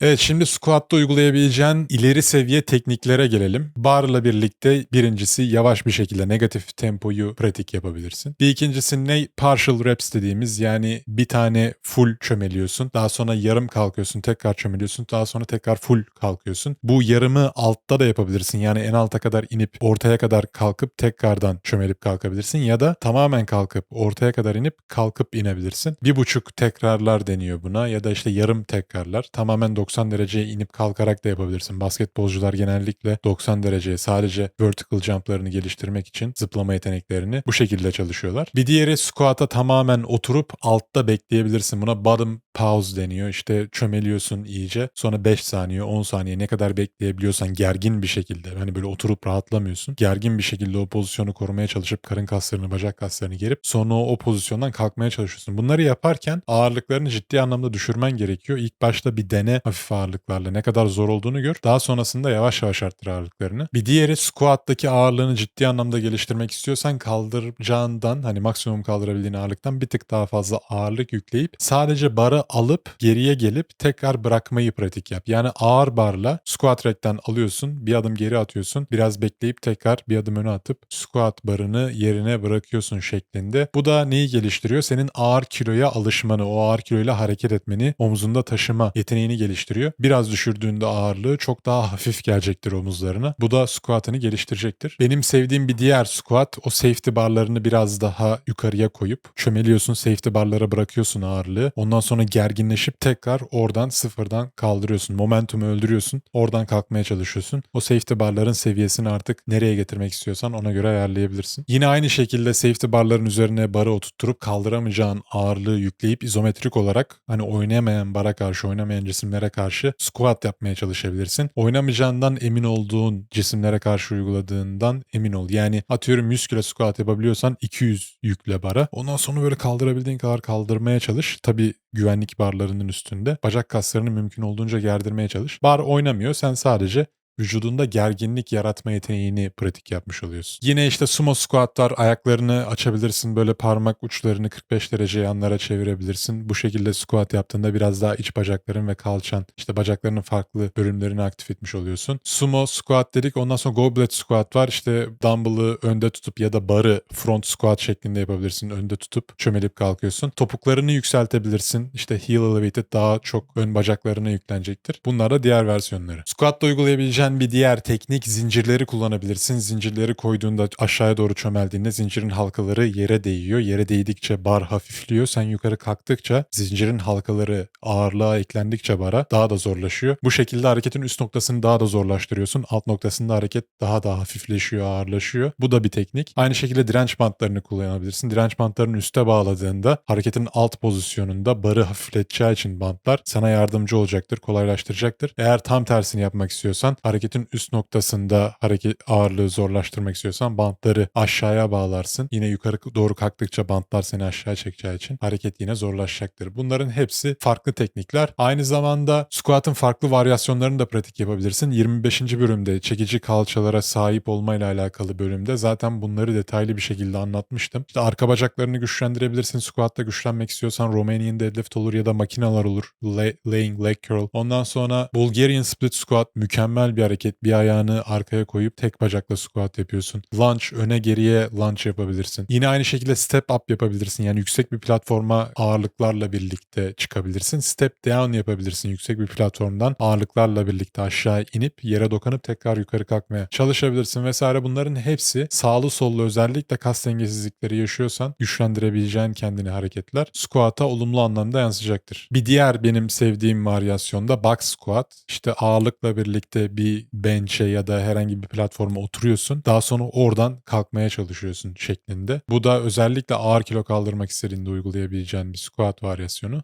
Evet şimdi squat'ta uygulayabileceğin ileri seviye tekniklere gelelim. Barla birlikte birincisi yavaş bir şekilde negatif tempoyu pratik yapabilirsin. Bir ikincisi ne? Partial reps dediğimiz yani bir tane full çömeliyorsun. Daha sonra yarım kalkıyorsun tekrar çömeliyorsun. Daha sonra tekrar full kalkıyorsun. Bu yarımı altta da yapabilirsin. Yani en alta kadar inip ortaya kadar kalkıp tekrardan çömelip kalkabilirsin. Ya da tamamen kalkıp ortaya kadar inip kalkıp inebilirsin. Bir buçuk tekrarlar deniyor buna ya da işte yarım tekrarlar. Tamamen 90 dereceye inip kalkarak da yapabilirsin. Basketbolcular genellikle 90 dereceye sadece vertical jumplarını geliştirmek için zıplama yeteneklerini bu şekilde çalışıyorlar. Bir diğeri squat'a tamamen oturup altta bekleyebilirsin. Buna bottom pause deniyor. İşte çömeliyorsun iyice. Sonra 5 saniye, 10 saniye ne kadar bekleyebiliyorsan gergin bir şekilde. Hani böyle oturup rahatlamıyorsun. Gergin bir şekilde o pozisyonu korumaya çalışıp karın kaslarını, bacak kaslarını gerip sonra o, pozisyondan kalkmaya çalışıyorsun. Bunları yaparken ağırlıklarını ciddi anlamda düşürmen gerekiyor. İlk başta bir dene hafif ağırlıklarla ne kadar zor olduğunu gör. Daha sonrasında yavaş yavaş arttır ağırlıklarını. Bir diğeri squat'taki ağırlığını ciddi anlamda geliştirmek istiyorsan kaldıracağından hani maksimum kaldırabildiğin ağırlıktan bir tık daha fazla ağırlık yükleyip sadece barı alıp geriye gelip tekrar bırakmayı pratik yap. Yani ağır barla squat rack'ten alıyorsun bir adım geri atıyorsun biraz bekleyip tekrar bir adım öne atıp squat barını yerine bırakıyorsun şeklinde. Bu da neyi geliştiriyor? Senin ağır kiloya alışmanı, o ağır kiloyla hareket etmeni, omzunda taşıma yeteneğini geliştiriyor. Biraz düşürdüğünde ağırlığı çok daha hafif gelecektir omuzlarına. Bu da squat'ını geliştirecektir. Benim sevdiğim bir diğer squat o safety barlarını biraz daha yukarıya koyup çömeliyorsun safety barlara bırakıyorsun ağırlığı. Ondan sonra gerginleşip tekrar oradan sıfırdan kaldırıyorsun. Momentumu öldürüyorsun. Oradan kalkmaya çalışıyorsun. O safety barların seviyesini artık nereye getirmek istiyorsan ona göre ayarlayabilirsin. Yine aynı şekilde safety barların üzerine barı oturtturup kaldıramayacağın ağırlığı yükleyip izometrik olarak hani oynayamayan bara karşı oynamayan cisimlere karşı squat yapmaya çalışabilirsin. Oynamayacağından emin olduğun cisimlere karşı uyguladığından emin ol. Yani atıyorum 100 kilo squat yapabiliyorsan 200 yükle bara. Ondan sonra böyle kaldırabildiğin kadar kaldırmaya çalış. Tabii güvenlik barlarının üstünde. Bacak kaslarını mümkün olduğunca gerdirmeye çalış. Bar oynamıyor. Sen sadece vücudunda gerginlik yaratma yeteneğini pratik yapmış oluyorsun. Yine işte sumo squatlar ayaklarını açabilirsin böyle parmak uçlarını 45 derece yanlara çevirebilirsin. Bu şekilde squat yaptığında biraz daha iç bacakların ve kalçan işte bacaklarının farklı bölümlerini aktif etmiş oluyorsun. Sumo squat dedik ondan sonra goblet squat var işte dumbbell'ı önde tutup ya da barı front squat şeklinde yapabilirsin. Önde tutup çömelip kalkıyorsun. Topuklarını yükseltebilirsin. İşte heel elevated daha çok ön bacaklarına yüklenecektir. Bunlar da diğer versiyonları. Squat'ta uygulayabileceğin bir diğer teknik zincirleri kullanabilirsin. Zincirleri koyduğunda aşağıya doğru çömeldiğinde zincirin halkaları yere değiyor. Yere değdikçe bar hafifliyor. Sen yukarı kalktıkça zincirin halkaları ağırlığa eklendikçe bara daha da zorlaşıyor. Bu şekilde hareketin üst noktasını daha da zorlaştırıyorsun. Alt noktasında hareket daha da hafifleşiyor, ağırlaşıyor. Bu da bir teknik. Aynı şekilde direnç bantlarını kullanabilirsin. Direnç bantlarını üste bağladığında hareketin alt pozisyonunda barı hafifleteceği için bantlar sana yardımcı olacaktır, kolaylaştıracaktır. Eğer tam tersini yapmak istiyorsan hareketin üst noktasında hareket ağırlığı zorlaştırmak istiyorsan bantları aşağıya bağlarsın. Yine yukarı doğru kalktıkça bantlar seni aşağı çekeceği için hareket yine zorlaşacaktır. Bunların hepsi farklı teknikler. Aynı zamanda squat'ın farklı varyasyonlarını da pratik yapabilirsin. 25. bölümde çekici kalçalara sahip olmayla alakalı bölümde zaten bunları detaylı bir şekilde anlatmıştım. İşte arka bacaklarını güçlendirebilirsin. Squat'ta güçlenmek istiyorsan Romanian deadlift olur ya da makineler olur. Lay- laying leg curl. Ondan sonra Bulgarian split squat mükemmel bir hareket. Bir ayağını arkaya koyup tek bacakla squat yapıyorsun. Lunge öne geriye lunge yapabilirsin. Yine aynı şekilde step up yapabilirsin. Yani yüksek bir platforma ağırlıklarla birlikte çıkabilirsin. Step down yapabilirsin. Yüksek bir platformdan ağırlıklarla birlikte aşağı inip yere dokunup tekrar yukarı kalkmaya çalışabilirsin vesaire. Bunların hepsi sağlı sollu özellikle kas dengesizlikleri yaşıyorsan güçlendirebileceğin kendini hareketler squat'a olumlu anlamda yansıyacaktır. Bir diğer benim sevdiğim varyasyonda box squat. İşte ağırlıkla birlikte bir bench'e ya da herhangi bir platforma oturuyorsun. Daha sonra oradan kalkmaya çalışıyorsun şeklinde. Bu da özellikle ağır kilo kaldırmak istediğinde uygulayabileceğin bir squat varyasyonu.